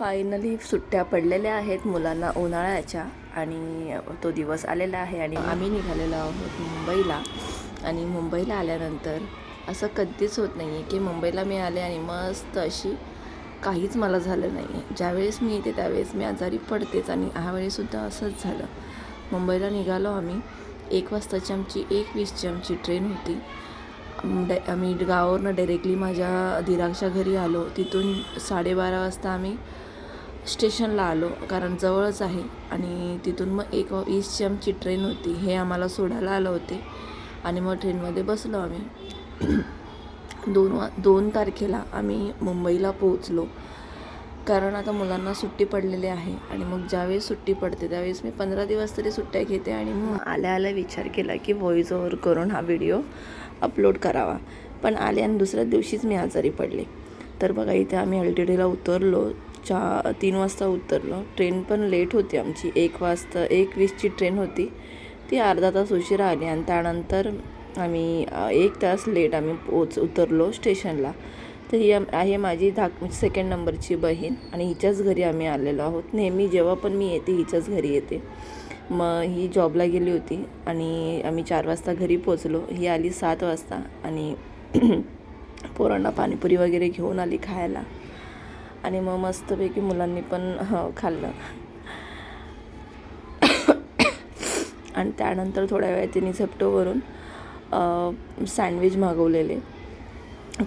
Finally सुट्ट्या पडलेल्या आहेत मुलांना उन्हाळ्याच्या आणि तो दिवस आलेला आहे आणि आम्ही निघालेलो आहोत मुंबईला. आणि मुंबईला आल्यानंतर असं कधीच होत नाही आहे की मुंबईला मी आले आणि मस्त अशी काहीच मला झालं नाही आहे ज्यावेळेस मी येते त्यावेळेस मी आजारी पडतेच आणि ह्यावेळीसुद्धा असंच झालं. मुंबईला निघालो आम्ही. एक वाजताची आमची एक वीसची आमची ट्रेन होती. डे आम्ही गावावरनं डायरेक्टली माझ्या दिराक्षा घरी आलो. तिथून साडेबारा वाजता आम्ही स्टेशनला आलो कारण जवळच आहे. आणि तिथून मग एक ईस्टची आमची ट्रेन होती हे आम्हाला सोडायला आलं होते. आणि मग ट्रेनमध्ये बसलो आम्ही. दोन वा दोन तारखेला आम्ही मुंबईला पोहोचलो. कारण आता मुलांना सुट्टी पडलेली आहे. आणि मग ज्यावेळेस सुट्टी पडते त्यावेळेस मी पंधरा दिवस तरी सुट्ट्या घेते आणि मग आल्या आल्या विचार केला की व्हॉइस ओव्हर करून हा व्हिडिओ अपलोड करावा. पण आले आणि दुसऱ्या दिवशीच मी आजारी पडले. तर बघा इथे आम्ही एल टी डीला उतरलो. चा तीन वाजता उतरलो. ट्रेन पण लेट होती आमची. एक वाजता एक वीसची ट्रेन होती. ती अर्धा तास उशिरा आली आणि त्यानंतर आम्ही एक तास लेट आम्ही पोच उतरलो स्टेशनला. तर ही आहे माझी धाक सेकंड नंबरची बहीण आणि हिच्याच घरी आम्ही आलेलो आहोत. नेहमी जेव्हा पण मी येते हिच्याच घरी येते. मग ही जॉबला गेली होती आणि आम्ही चार वाजता घरी पोचलो. ही आली सात वाजता आणि पोरांना पाणीपुरी वगैरे घेऊन आली खायला. आणि मग मस्तपैकी मुलांनी पण हं, खाल्लं. आणि त्यानंतर थोड्या वेळा तिने झेप्टोवरून सँडविच मागवलेले.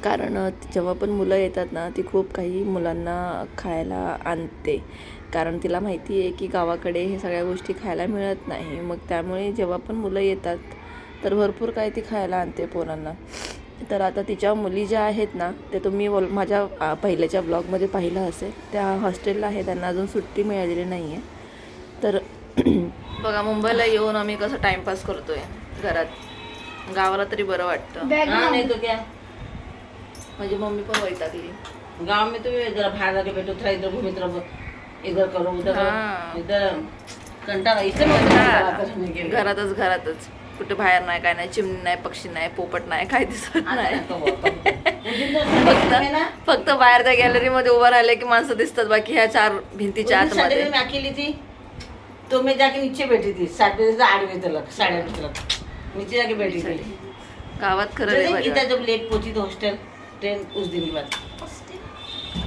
कारण जेव्हा पण मुलं येतात ना ती खूप काही मुलांना खायला आणते. कारण तिला माहिती आहे की गावाकडे हे सगळ्या गोष्टी खायला मिळत नाही. मग त्यामुळे जेव्हा पण मुलं येतात तर भरपूर काही ती खायला आणते पोरांना. तर आता तिच्या मुली ज्या आहेत ना ते तुम्ही वॉल माझ्या पहिल्याच्या ब्लॉगमध्ये पाहिलं असेल. त्या हॉस्टेलला आहे त्यांना अजून सुट्टी मिळालेली नाही आहे तर बघा मुंबईला येऊन आम्ही कसं टाइमपास करतोय घरात. गावाला तरी बरं वाटतं. हाँ नहीं तो क्या माझी मम्मी पण वैतागली गांव में तो ये जरा बाहर बैठो थोड़ा इधर घूम इधर इधर करो उधर। करो. इधर कंटाळा घरातच घरातच. कुठे बाहेर नाही काय नाही चिमणी नाही पक्षी नाही पोपट नाही काय दिसत आता नाही. तो ना? फक्त बाहेर त्या गॅलरीमध्ये उभं राहिले की माणसं दिसतात बाकी ह्या चार भिंतीच्या उस दिन संडे आतमध्ये. में मैं अकेली थी तो मैं जाके नीचे बैठी थी सात बजे से आठ बजे तक साढ़े आठ तक नीचे जाके बैठी थी गावात खरं गीता. जब लेट पहुंची तो हॉस्टल ट्रेन उस दिन की बात.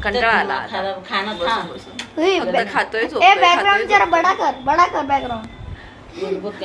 कंटाळा आला आता. खाना बसून ए फक्त खातोय झोपतोय, बैकग्राउंड खातोय, जरा झोपतोय. बड़ा कर बड़ा कर बैकग्राउंड ಗುಡ್ ಬುಕ್